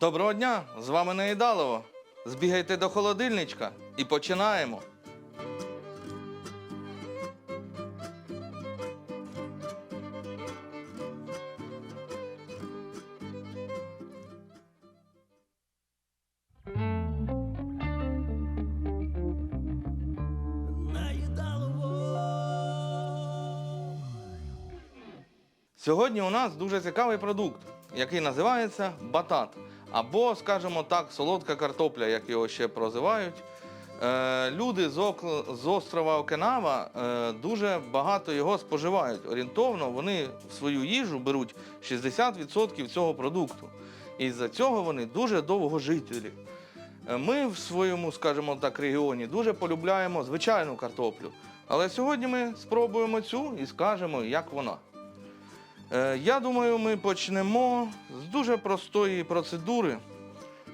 Доброго дня! З вами Неїдалово. Збігайте до холодильничка і починаємо. Сьогодні у нас дуже цікавий продукт, який називається батат. Або, скажімо так, солодка картопля, як його ще прозивають. Е, люди з, острова Окинава е, дуже багато його споживають. Орієнтовно вони в свою їжу беруть 60% цього продукту. І з-за цього вони дуже довгожителі. Е, Ми в своєму, скажімо так, регіоні дуже полюбляємо звичайну картоплю. Але сьогодні ми спробуємо цю і скажемо, як вона. Е, Я думаю, ми почнемо з дуже простої процедури.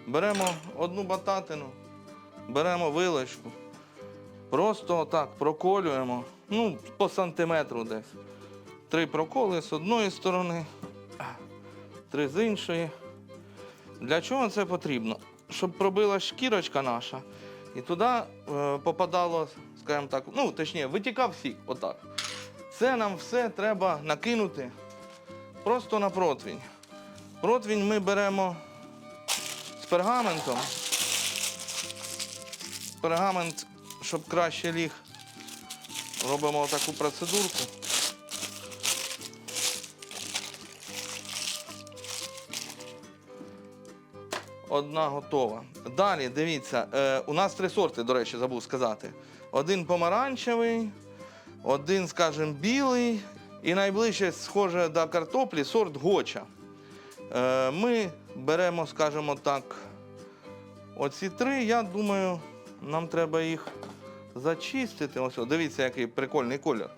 Беремо одну бататину, беремо вилочку, просто так проколюємо, ну, по сантиметру десь. Три проколи з одної сторони, три з іншої. Для чого це потрібно? Щоб пробила шкірочка наша, і туди е, попадало, скажімо так, ну, точніше, витікав сік, отак. Це нам все треба накинути просто на противень. Противень ми беремо з пергаментом. Пергамент, щоб краще ліг, робимо таку процедурку. Одна готова. Далі, дивіться, е, у нас три сорти, до речі, забув сказати. Один помаранчевий, один, скажімо, білий, і найближче схоже до картоплі сорт гоча. Е, ми беремо, скажімо так, оці три, я думаю, нам треба їх зачистити. Ось, дивіться, який прикольний колір.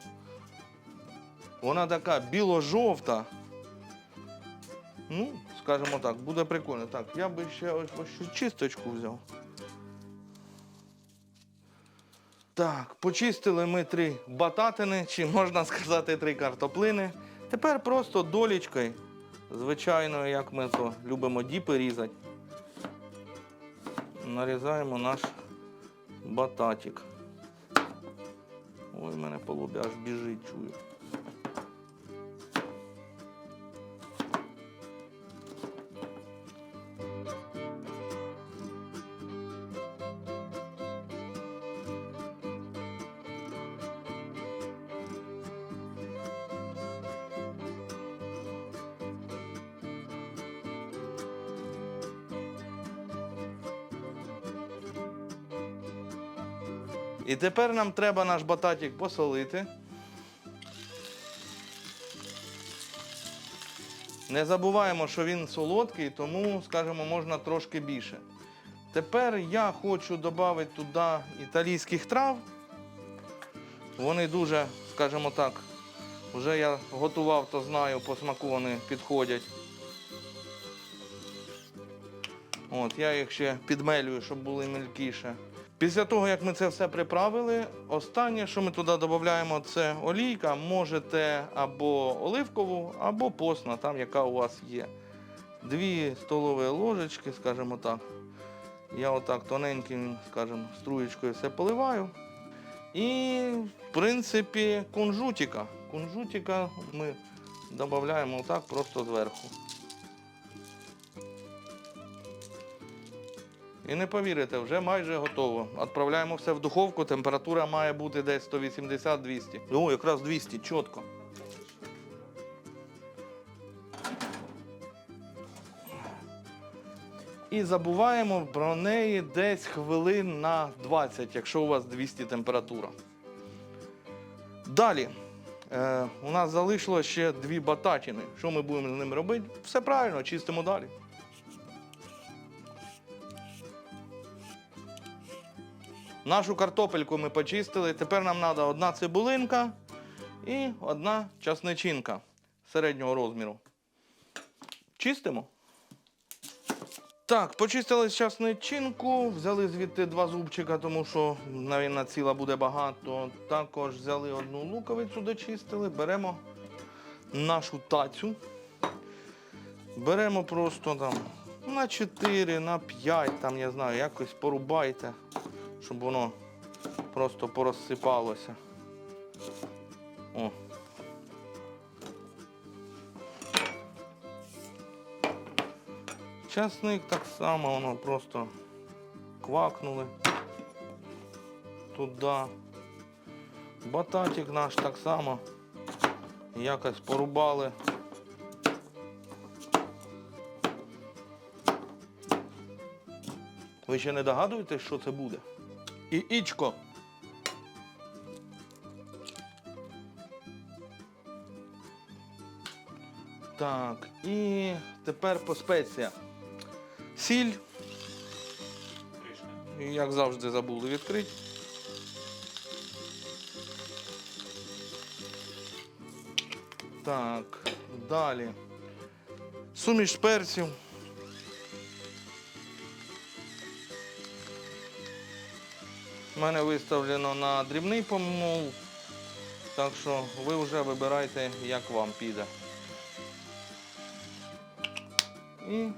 Вона така біло-жовта. Ну, скажімо так, буде прикольно. Так, я би ще ось, ось чисточку взяв. Так, почистили ми три бататини, чи можна сказати три картоплини. Тепер просто долічкою, звичайно, як ми то любимо діпи різати, нарізаємо наш бататик. Ой, в мене полобя, аж біжить, чую. І тепер нам треба наш бататик посолити. Не забуваємо, що він солодкий, тому, скажімо, можна трошки більше. Тепер я хочу додати туди італійських трав. Вони дуже, скажімо так, вже я готував, то знаю, по смаку вони підходять. От, я їх ще підмелюю, щоб були мілкіше. Після того, як ми це все приправили, останнє, що ми туди додаємо, це олійка. Можете або оливкову, або постна, там яка у вас є. Дві столові ложечки, скажімо так. Я отак тоненьким, скажімо, струєчкою все поливаю. І, в принципі, кунжутика. Кунжутика ми додаємо отак просто зверху. І не повірите, вже майже готово. Відправляємо все в духовку, температура має бути десь 180-200. О, якраз 200, чітко. І забуваємо про неї десь хвилин на 20, якщо у вас 200 температура. Далі. Е, у нас залишило ще дві бататини. Що ми будемо з ними робити? Все правильно, чистимо далі. Нашу картопельку ми почистили. Тепер нам треба одна цибулинка і одна часничинка середнього розміру. Чистимо. Так, почистили часничинку, взяли звідти два зубчика, тому що, навіть, ціла буде багато. Також взяли одну луковицю, дочистили. Беремо нашу тацю. Беремо просто там На 4, на 5, там я знаю, якось порубайте, щоб воно просто порозсипалося. О. Часник так само, воно просто квакнули туди. Бататик наш так само якось порубали. Ви ще не догадуєтесь, що це буде? І ічко. Так, і тепер по спеціях. Сіль. І, Як завжди забули відкрити. Так, далі. Суміш перців. У мене виставлено на дрібний помол, так що ви вже вибирайте, як вам піде. І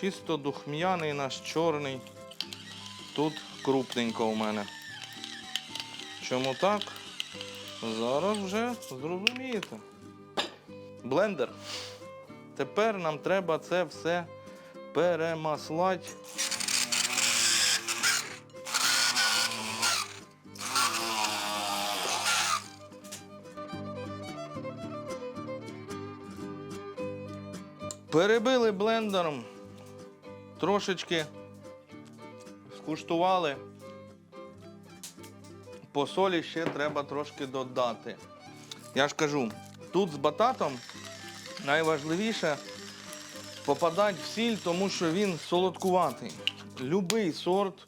чисто духм'яний наш чорний. Тут крупненько у мене. Чому так? Зараз вже зрозумієте. Блендер. Тепер нам треба це все перемаслати. Перебили блендером, трошечки скуштували. По солі ще треба трошки додати. Я ж кажу, тут з бататом найважливіше попадати в сіль, тому що він солодкуватий. Любий сорт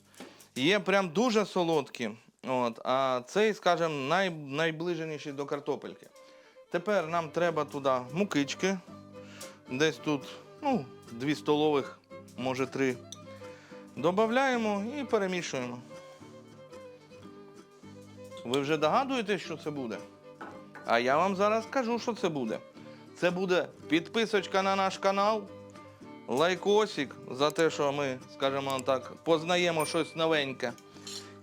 є прям дуже солодкі. От, а цей, скажімо, най, найближеніший до картопельки. Тепер нам треба туди мукички. Десь тут ну, 2 столових, може 3. Додаємо і перемішуємо. Ви вже догадуєтесь, що це буде? А я вам зараз скажу, що це буде. Це буде підписочка на наш канал, лайкосик за те, що ми, скажімо так, познаємо щось новеньке.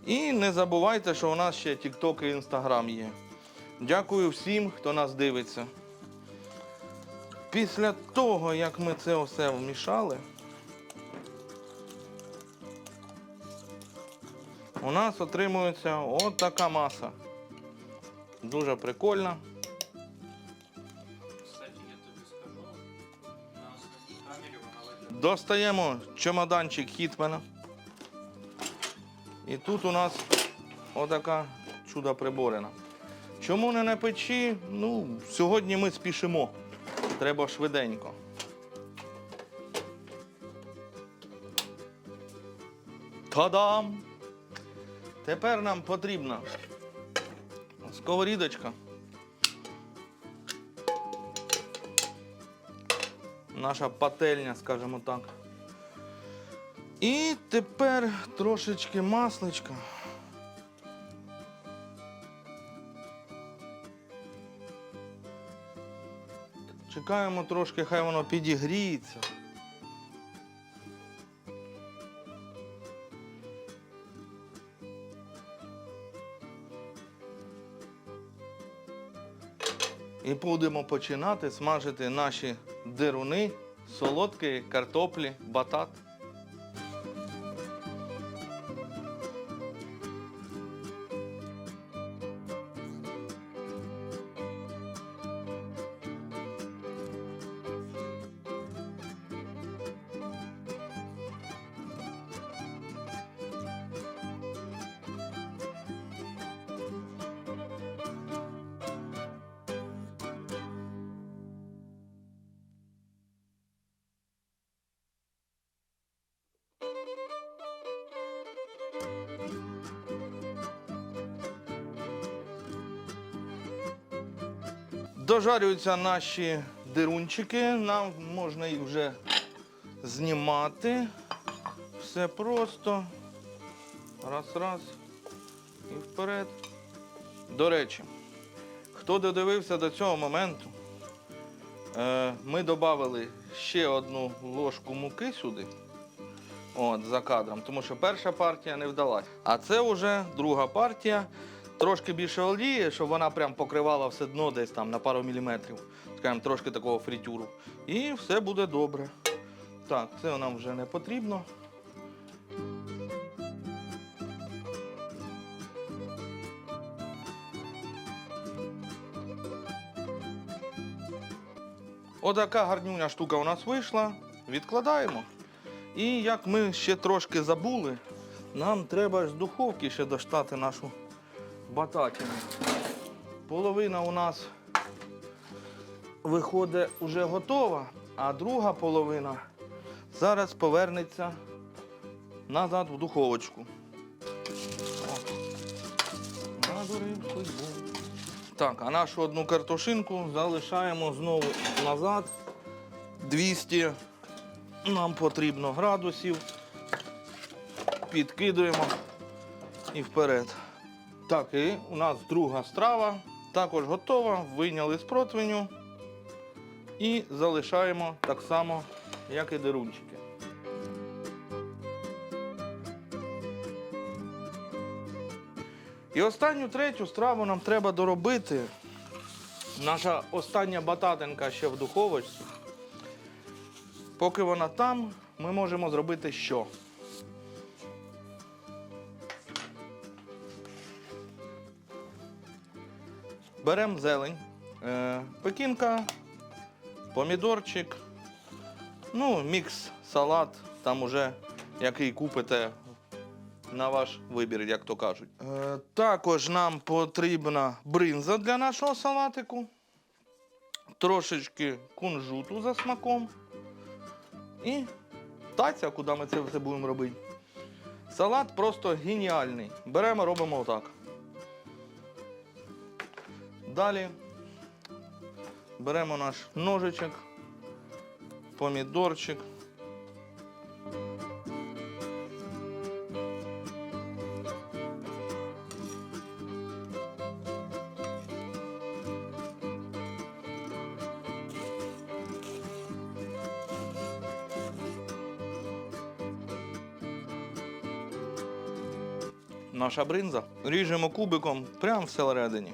І не забувайте, що у нас ще TikTok і Instagram є. Дякую всім, хто нас дивиться. Після того, як ми це все вмішали, у нас отримується от така маса. Дуже прикольна. Достаємо чемоданчик Хітмена. І тут у нас отака чудо приборена. Чому не на печі? Ну, сьогодні ми спішимо. Треба швиденько. Та-дам! Тепер нам потрібна сковорідочка. Наша пательня, скажімо так. І тепер трошечки масличка. Чекаємо трошки, хай воно підігріється. І будемо починати смажити наші дируни, солодкі картоплі, батат. Дожарюються наші дирунчики, нам можна їх вже знімати. Все просто. Раз, раз. І вперед. До речі, хто додивився до цього моменту, Е, Ми додали ще одну ложку муки сюди. От, за кадром, тому що перша партія не вдалась. А це вже друга партія. Трошки більше олії, щоб вона прям покривала все дно десь там на пару міліметрів. Скажімо, трошки такого фритюру. І все буде добре. Так, це нам вже не потрібно. Отака гарнюня штука у нас вийшла. Відкладаємо. І як ми ще трошки забули, нам треба з духовки ще достати нашу бататину. Половина у нас виходить вже готова, а друга половина зараз повернеться назад в духовочку. Так, а нашу одну картошинку залишаємо знову назад. 200 нам потрібно градусів. Підкидуємо і вперед. Так, і у нас друга страва також готова. Вийняли з противню і залишаємо так само, як і дирунчики. І останню третю страву нам треба доробити. Наша остання бататинка ще в духовочці. Поки вона там, ми можемо зробити що? Беремо зелень, е, пекінка, помідорчик, ну, мікс, салат, там уже який купите на ваш вибір, як то кажуть. Е, також нам потрібна бринза для нашого салатику, трошечки кунжуту за смаком і таця, куди ми це все будемо робити. Салат просто геніальний. Беремо, робимо отак. Далі беремо наш ножичок, помідорчик. Наша бринза. Ріжемо кубиком прямо всередині.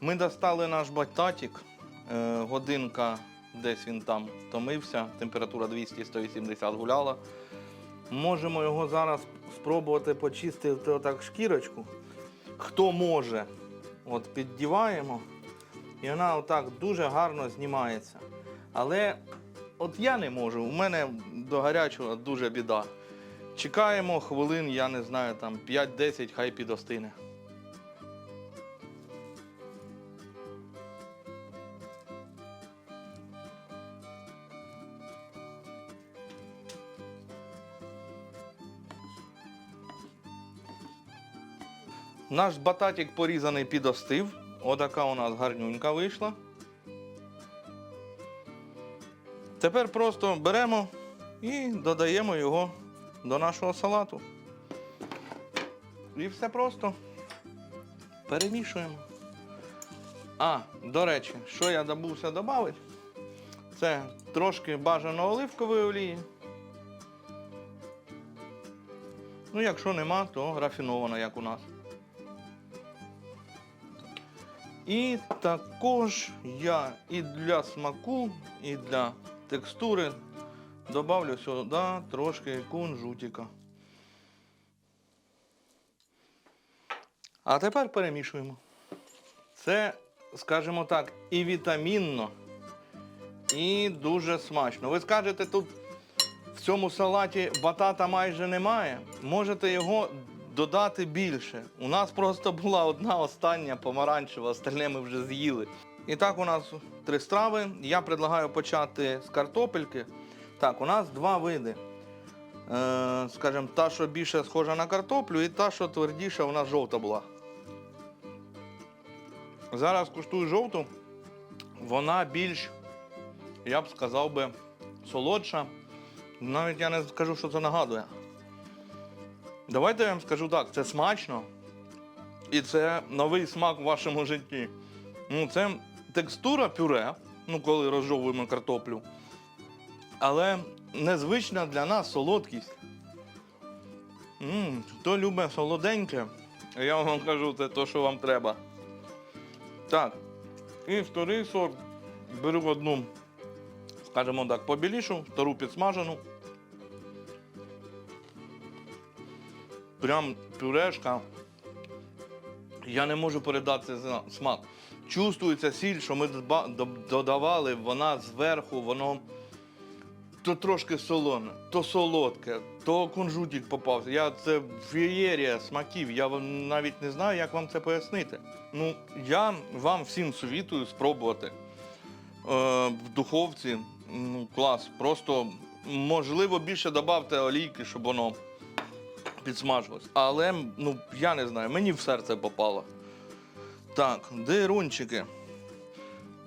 Ми достали наш бататик. Е, годинка, десь він там томився, температура 200-180 гуляла. Можемо його зараз спробувати почистити отак шкірочку. Хто може, от піддіваємо, і вона отак дуже гарно знімається. Але от я не можу, у мене до гарячого дуже біда. Чекаємо хвилин, я не знаю, там 5-10, хай підостине. Наш бататик порізаний підостив. Отака у нас гарнюнька вийшла. Тепер просто беремо і додаємо його до нашого салату. І все просто перемішуємо. А, до речі, що я забувся додати, це трошки бажано оливкової олії. Ну, якщо нема, то рафінована, як у нас. І також я і для смаку, і для текстури добавлю сюди трошки кунжутика. А тепер перемішуємо. Це, скажімо так, і вітамінно, і дуже смачно. Ви скажете, тут в цьому салаті батата майже немає. Можете його додати більше. У нас просто була одна остання помаранчева, остальне ми вже з'їли. І так, у нас три страви. Я предлагаю почати з картопельки. Так, у нас два види. Е, скажімо, та, що більше схожа на картоплю, і та, що твердіша, у нас жовта була. Зараз куштую жовту. Вона більш, я б сказав би, солодша Навіть я не скажу, що це нагадує. Давайте я вам скажу так, це смачно. І це новий смак в вашому житті. Ну, це текстура пюре, ну, коли розжовуємо картоплю. Але незвична для нас солодкість. м хто любить солоденьке, я вам кажу, це те, що вам треба. Так. І вторий сорт беру одну, скажімо так, побілішу, втору підсмажену. Прям пюрешка. Я не можу передати смак. Чувствується сіль, що ми додавали, вона зверху, воно то трошки солоне, то солодке, то кунжутик попався. Я це феєрія смаків. Я навіть не знаю, як вам це пояснити. Ну, я вам всім совітую спробувати. Е, в духовці ну, клас. Просто можливо більше додавте олійки, щоб воно підсмажилось. Але ну, я не знаю, мені в серце попало. Так, дирунчики.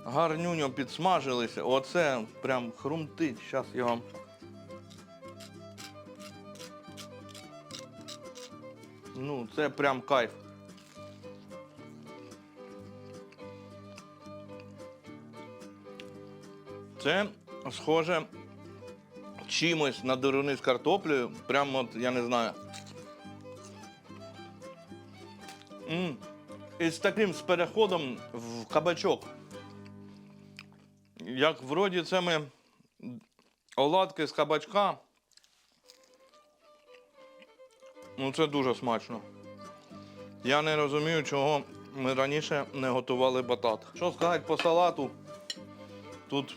Гарнюньо підсмажилися. Оце прям хрумтить. Зараз я вам. Ну, це прям кайф. Це схоже чимось на дируни з картоплею. Прямо от, я не знаю. І з таким з переходом в кабачок. Як вроді це ми оладки з кабачка. Ну, це дуже смачно. Я не розумію, чого ми раніше не готували батат. Що сказати по салату? Тут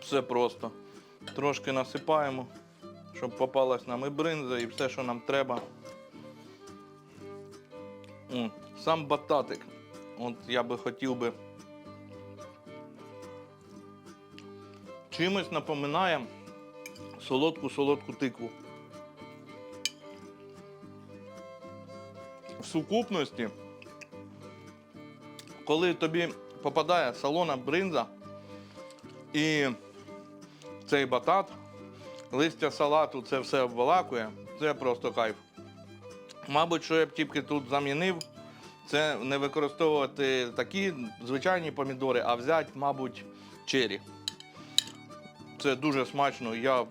все просто. Трошки насипаємо, щоб попалась нам і бринза, і все, що нам треба. Сам бататик. От я би хотів би. Чимось напоминає солодку-солодку тикву. В сукупності, коли тобі попадає солона бринза і цей батат, листя салату це все обволакує, це просто кайф. Мабуть, що я б тільки тут замінив, це не використовувати такі звичайні помідори, а взяти, мабуть, чері. Це дуже смачно. Я,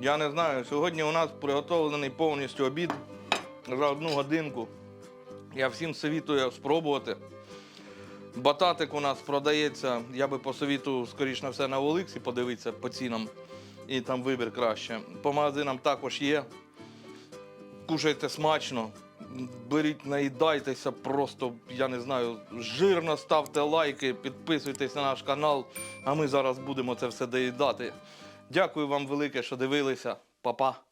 я не знаю, сьогодні у нас приготовлений повністю обід за одну годинку. Я всім совітую спробувати. Бататик у нас продається, я би посовітував, скоріш на все, на Оликсі подивитися по цінам. І там вибір краще. По магазинам також є. Кушайте смачно, беріть, наїдайтеся, просто, я не знаю, жирно ставте лайки, підписуйтесь на наш канал, а ми зараз будемо це все доїдати. Дякую вам велике, що дивилися. Па-па.